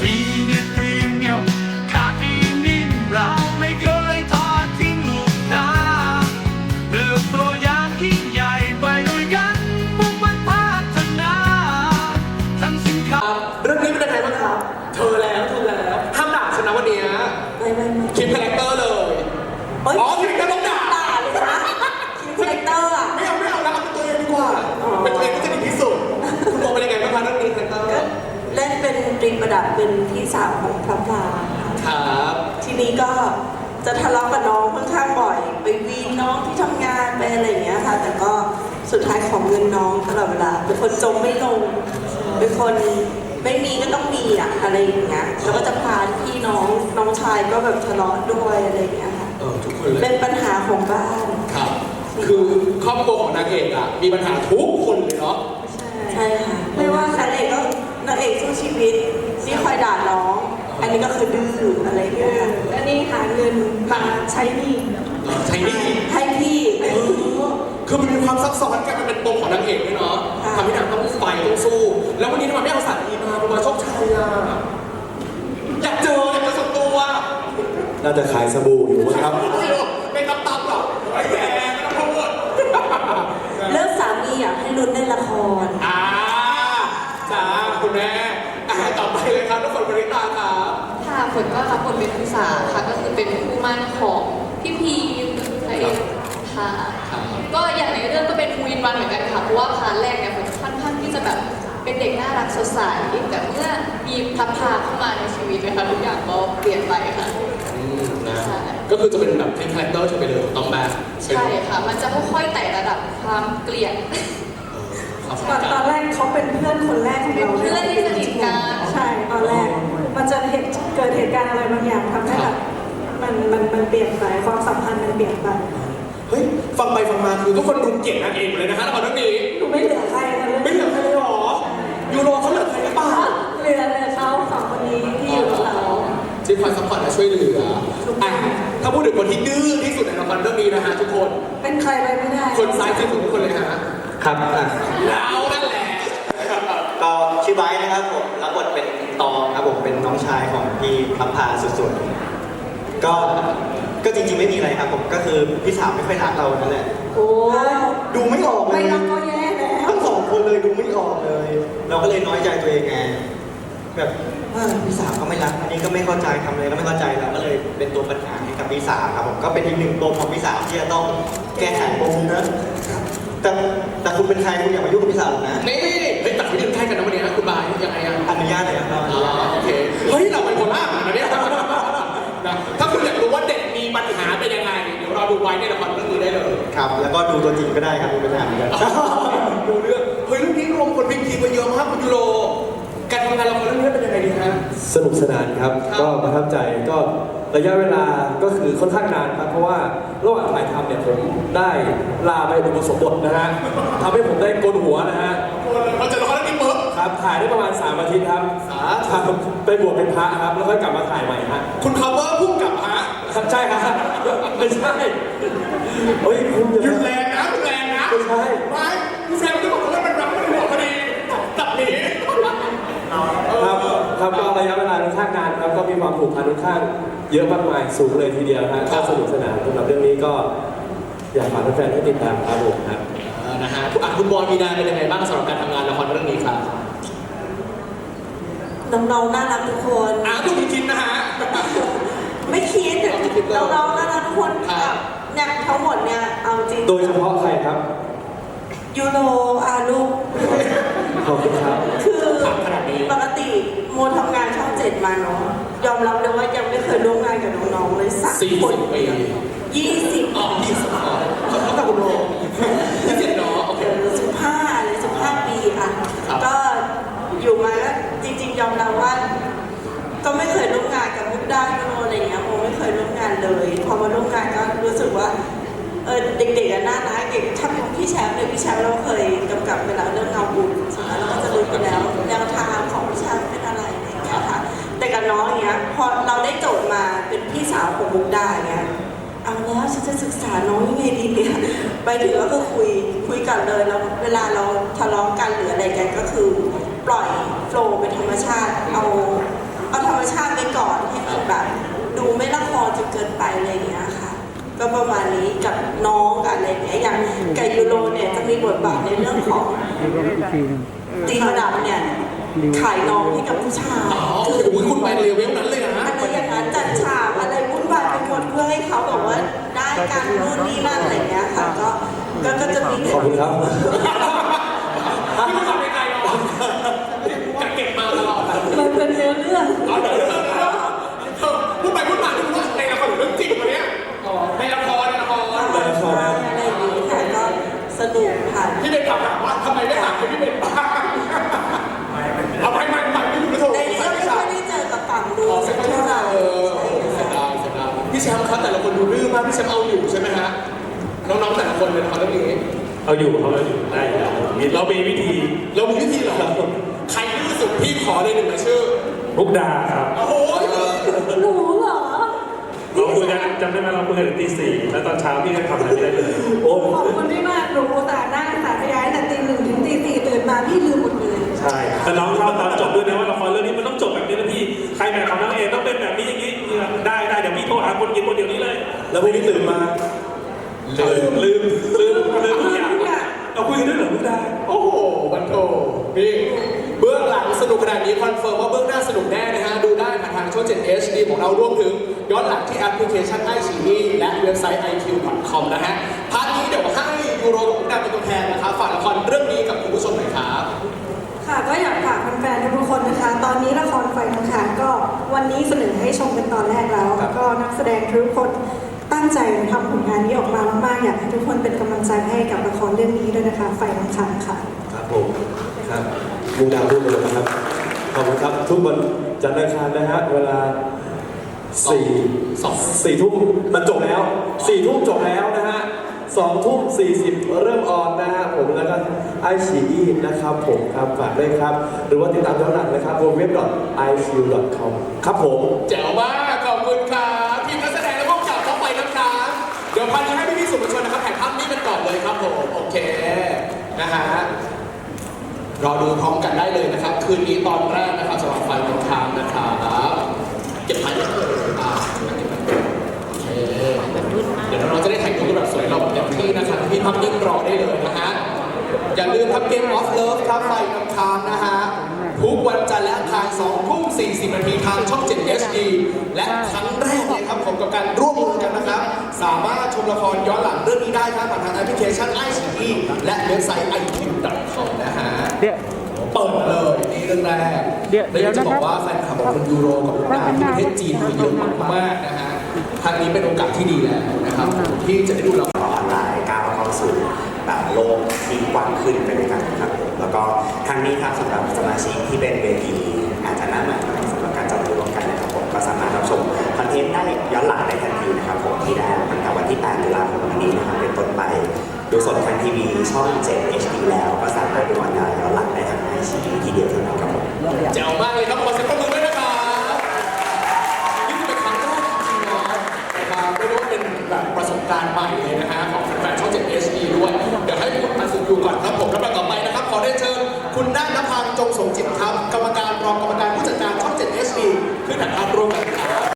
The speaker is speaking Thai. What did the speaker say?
สีเงียบเรียงเงียวขาดอีนิ่มเราไม่เคยทอดทิ้งลูกนาเลือกตัวอย่างที่ใหญ่ไปด้วยกันมุ่งมั่นพัฒนาทั้งสินค้าเรื่องนี้เป็นยังไงบ้างครับ เธอแล้วเธอแล้วห้ามด่าฉันนะวันเนี้ยไม่ไม่ไม่ นี้ก็จะทะเลาะกับน้องค่อนข้างบ่อย ไปวีนน้องที่ทำงานไปอะไรอย่างเงี้ยค่ะ แต่ก็สุดท้ายของเงินน้องตลอดเวลาเป็นคนจมไม่ลง เป็นคนไม่มีก็ต้องมีอะอะไรอย่างเงี้ยแล้วก็จะพาพี่น้องน้องชายก็แบบทะเลาะด้วยอะไรอย่างเงี้ยค่ะเออทุกคนเลยเป็นปัญหาของบ้านครับ คือครอบครัวของนางเอกอะมีปัญหาทุกคนเลยเนาะใช่ค่ะไม่ว่านางเอกก็นางเอกสู้ชีวิตนี่คอยด่าน้องอั นนี้ก็คือดื้ออะไรอย่างเงี้ยค่ะและนี่หาเงินมาใช้หนี้ใช่นี่ให้พี่เออคือมันมีความซับซ้อนกันมันเป็นปมของนางเอกด้วยเนาะค่ะทำให้นางต้องไฟต้องสู้ แล้ววันนี้ทำไมไม่เอาสามีมาเป็นมาโชคชัยอะอยากเจออยากเจอส่วนตัวน่าจะขายสบู่อยู่มั้งครับไม่รับตับหรอกไอ้แย่ไม่ต้องพูดเลิกสามีอยากให้ลุ้นในละครอ่าจ้าคุณแม่อ่าต่อไปเลยครับทุกคนบริตาครับ ค่ะฝนก็รับบทเป็นพิสาค่ะก็คือเป็นคู่หมั่นของพี่พีพระเอกค่ะก็อย่างในเรื่องก็เป็นทูอินวันเหมือนกันค่ะเพราะว่าพาร์ทแรกเนี่ยฝนค่อนข้างที่จะแบบเป็นเด็กน่ารักสดใสแต่เมื่อมีพับพาเข้ามาในชีวิตนะคะทุกอย่างก็เปลี่ยนไปค่ะ อืมนะใช่ ก็คือจะเป็นแบบคาแรคเตอร์เธอไปเลยถูกต้องไหมใช่ค่ะ มันจะค่อยๆไต่ระดับความเกลียด ความสตอนนใจ ตอนแรกเขาเป็นเพื่อนคนแรกของเราเป็นเพื่อนที่สนิทกัน ใช่ตอนแรก มันจะเหตุเกิดเหตุการณ์อะไรบางอย่างทำให้แบบมันมันมันเปลี่ยนไปความสัมพันธ์มันเปลี่ยนไปเฮ้ยฟังไปฟังมาคือทุกคนรุมเกลียดนางเอกหมดเลยนะฮะละครเรื่องนี้ดูไม่เหลือใครนะเรื่องไม่เหลือใครเลยเหรอยูโรเขาเหลือใครหรือเปล่าเหลือเหลือเขาสองคนนี้ที่อยู่กับเราที่คอยซัพพอร์ตและช่วยเหลืออะถ้าพูดถึงคนที่ดื้อที่สุดในละครเรื่องนี้นะฮะทุกคน เป็นใครไปไม่ได้ คนซ้ายสุดของทุกคนเลยฮะครับอะ เรานั่นแหละ ก็ชื่อ ไบร์ทนะครับผมรับบทเป็นตองครับผมเป็นน้องชายของพี่พัพพาสุดๆ ก็ก็จริงๆไม่มีอะไรครับผมก็คือพี่สาวไม่ค่อยรักเรานั่นแหละ โอ้ดูไม่ออกเลไม่ยรักก็แย่แล้วทั้งสองคนเลยดูไม่ออกเลย เราก็เลยน้อยใจตัวเองไงแบบเออพี่สาวก็ไม่รักอันนี้ก็ไม่เข้าใจทำอะไรก็ไม่เข้าใจเราก็เลยเป็นตัวปัญหาให้กับพี่สาวครับผมก็เป็นอีกหนึ่งปมของพี่สาวที่จะต้องแก้ไขปมนะแต่แต่คุณเป็นใครคุณอย่ามายุ่งกับพี่สาวผมนะ นี่เฮ้ยแต่เขายืนใกล้กันนะวันนี้นะ คุณบายยังไงอะอนุญาตเลยครับเราออ๋นุอญาตโอเคเฮ้ยเราเป็นคนล่าหมาเนี่ยนะถ้าคุณอยากรู้ว่าเด็กมีปัญหาเป็นยังไงเดี๋ยวเราดูไว้ในละครเรื่องนี้ได้เลยครับ แล้วก็ดูตัวจริงก็ได้ครับมีปัญหาเหมือนกันดูเรื่องเฮ้ยเรื่องนี้รวมคนพิมพ์ทีมมาเยอะมากคุณยูโรการทำงานละครเรื่องนี้เป็นยังไงดีฮะสนุกสนานครับ ก็ประทับใจก็ระยะเวลาก็คือค่อนข้างนานครับ เพราะว่าระหว่างถ่ายทำเนี่ยผมได้ลาไปอุปสมบทนะฮะทำให้ผมได้โกนหัวนะฮะพอเจอละครเรื่องนี้ปุ๊บ ครับถ่ายได้ประมาณ3อาทิตย์ครับสาครับไปบวชเป็นพระครับ แล้วค่อยกลับมาถ่ายใหม่ฮะคุณ cover พุ่งกับฮะครับใช่ครับไม่ใช่เฮ้ยคุณอย่าหยุดแรงนะหยุดแรงนะไม่ใช่ไม่คุณแซมก็บอกว่ามันรับมันหัวพอดีตับหนีครับครับก็ระยะเวลาค่อนข้างนานครับก็มีความผูกพันค่อนข้างเยอะมากมายสูงเลยทีเดียวฮะก็สนุกสนานสำหรับเรื่องนี้ก็อยากฝากแฟนๆให้ติดตามครับผมครับเออนะฮะอะคุณบอยมีนาเป็นยังไงบ้างสำหรับการทำงานละครเรื่องนี้ครับ น้องๆน่ารักทุกคน อะคุณคิดนะฮะ ไม่คิดไม่คิดเลยน้องๆน่ารักทุกคนครับแบบ เนี่ยทั้งหมดเนี่ยเอาจริงโดยเฉพาะใครครับ ยูโรอาลูก ขอบคุณครับ คือถามขนาดนี้ปกติโมทำงานช่องเจ็ดมาเนาะยอมรับเลยว่ายังไม่เคยร่วมงานกับน้องๆเลยสักสี่คนสิบปี ยี่สิบอ๋อยี่สิบอ๋อเขาเขาแต่คุณโร พี่แชมป์เลยพี่แชมป์เราเคยกำกับเวลาเรื่องเงาบุญใช่ไหมเราก็จะรู้ไปแล้วแนวทางของพี่แชมป์เป็นอะไรอะไรอย่างเงี้ยค่ะแต่กับน้องอย่างเงี้ยพอเราได้โจทย์มาเป็นพี่สาวของมุกดาเงี้ยเอาแล้วฉันจะศึกษาน้องยังไงดีเนี่ยไปถึงก็คือคุยคุยกันเลยแล้วเวลาเราทะเลาะกันหรืออะไรกันก็คือ ปล่อยโฟลว์เป็นธรรมชาติเอาเอาธรรมชาติไปก่อนให้มีแบบดูไม่ละครจนเกินไปอะไรอย่างเงี้ยค่ะ ก็ประมาณนี้กับน้องกับอะไรอย่างเงี้ยอย่างไก่ยูโรเนี่ยจะมีบทบาทในเรื่องของตีระดับเนี่ยขายน้องให้กับผู้ชายอ๋อโอ้โหคุณไปเลเวลนั้นเลยนะอะไรอย่างนั้นจัดฉากอะไรวุ่นวายไปหมดเพื่อให้เขาแบบว่าได้การนู่นนี่นั่นอะไรอย่างเงี้ยค่ะก็ก็ก็จะมีขอบคุณครับ คนดูดื้อมากพี่แชมป์เอาอยู่ใช่ไหมฮะน้องๆแต่ละคนเป็นละครเรื่องนี้เอาอยู่เขาเอาอยู่ได้อยู่แล้วมีเรามีวิธีเรามีวิธีเหรอใครดื้อสุดพี่ขอเลยหนึ่งรายชื่อมุกดาครับโอ้โหหนูเหรอเราคุยกันจำได้ไหมเราคุยกันถึงตีสี่แล้วตอนเช้าพี่ก็ทำอะไรไม่ได้เลยโอ้ขอบคุณที่มากหนูแต่นั่งสายพยายแต่ตีหนึ่งถึงตีสี่ตื่นมาพี่ลืมหมดเลยใช่แต่น้องเล่าตอนจบด้วยนะว่าละครเรื่องนี้มันต้องจบแบบนี้นะพี่ใครแบบของนางเอกต้องเป็นแบบนี้อย่างนี้ คนกินคนเดียวนี้เลย แล้วพรุ่งนี้ตื่นมาลืมลืมลืมลืมทุกอย่างเอาคุยกันด้วยเหรอมุกดาโอ้โหบันโทนี่เบื้องหลังสนุกขนาดนี้คอนเฟิร์มว่าเบื้องหน้าสนุกแน่นะฮะดูได้ผ่านทางช่อง 7 HD ของเรารวมถึงย้อนหลังที่แอปพลิเคชันไอชีและเว็บไซต์ iq.com นะฮะพาร์ทนี้เดี๋ยวให้ยูโรกับมุกดาเป็นตัวแทนนะครับฝากละครเรื่องนี้กับคุณผู้ชมหน่อยครับ ค่ะก็อยากฝากแฟนๆทุกคนนะคะ ตอนนี้ละครไฟน้ำค้างก็วันนี้เสนอให้ชมเป็นตอนแรกแล้วแล้ว ก็นักแสดงทุกคนตั้งใจทำผลงานนี้ออกมามากๆอยากให้ทุกคนเป็นกำลังใจให้กับละครเรื่องนี้ด้วยนะคะ ไฟน้ำค้างค่ะครับผมครับมุกดาพูดเลยนะครับขอบคุณครับทุกวันจันทร์อังคารนะฮะเวลาสี่สองสี่ทุ่มมันจบแล้วสี่ทุ่มจบแล้วนะฮะสองทุ่มสี่สิบเริ่ม แล้วก็ไอชีอีนะครับผมครับฝากด้วยครับ หรือว่าติดตามย้อนหลังนะครับ www.icu.com ครับผมแจ๋วมากขอบคุณครับทีมนักแสดงและผู้กำกับต้องไปนะครับเดี๋ยวพันจะให้พี่ๆสื่อมวลชนนะครับถ่ายภาพนี้กันก่อนเลยครับผมโอเคนะฮะรอดูพร้อมกันได้เลยนะครับ คืนนี้ตอนแรกนะครับสำหรับไฟมันคามนะครับเก็บไม้ได้เลยอ่าโอเคเดี๋ยวน้องๆจะได้ถ่ายรูปกันแบบสวยหล่อแบบเต็มที่นะครับพี่พักนิ่งรอได้เลยนะฮะ อย่าลืมครับเกมออฟเลิฟครับไฟมันคามนะฮะ ทุกวันจันทร์และอังคาร2ทุ่ม40นาทีทางช่อง 7 HD และครั้งแรกเลยครับผมกับการร่วมมือกันนะครับ สามารถชมละครย้อนหลังเรื่องนี้ได้ครับผ่านทางแอปพลิเคชัน i อ e และเว็บไซต์ iq.com นะฮะ เดี๋ยว เปิดเลยนี่เรื่องแรกเดี๋ยวและอยากจะเดี๋บยวนะครับอกว่าแฟนคลับของคุณยูโรกับคุณดาที่ประเทศจีนมีเยอะมากๆนะฮะครั้งนี้เป็นโอกาสที่ดีแล้วนะครับ ที่จะได้ดูละคร ออนไลน์ก้าวเข้าสู่แบบ โลกที่กว้างขึ้นไปด้วยกันครับผมแล้วก็ครั้งนี้ครับสำหรับสมาชิกที่เป็นเวทีอาจจะหน้าใหม่หน่อยสำหรับการจับมือร่วมกันนะครับผมก็สามารถรับชมคอนเทนต์ได้ย้อนหลังได้ทันทีนะครับผมที่ได้ตั้งแต่วันที่ 8 ตุลาคมนี้นะครับเป็นต้นไปดูสดทางทีวีช่อง 7 HD แล้วก็สามารถดูออนไลน์ย้อนหลังได้ทางไอชีทีเดียวเท่านั้นครับผมแจ๋วมากเลยครับขอเสียงปรบมือ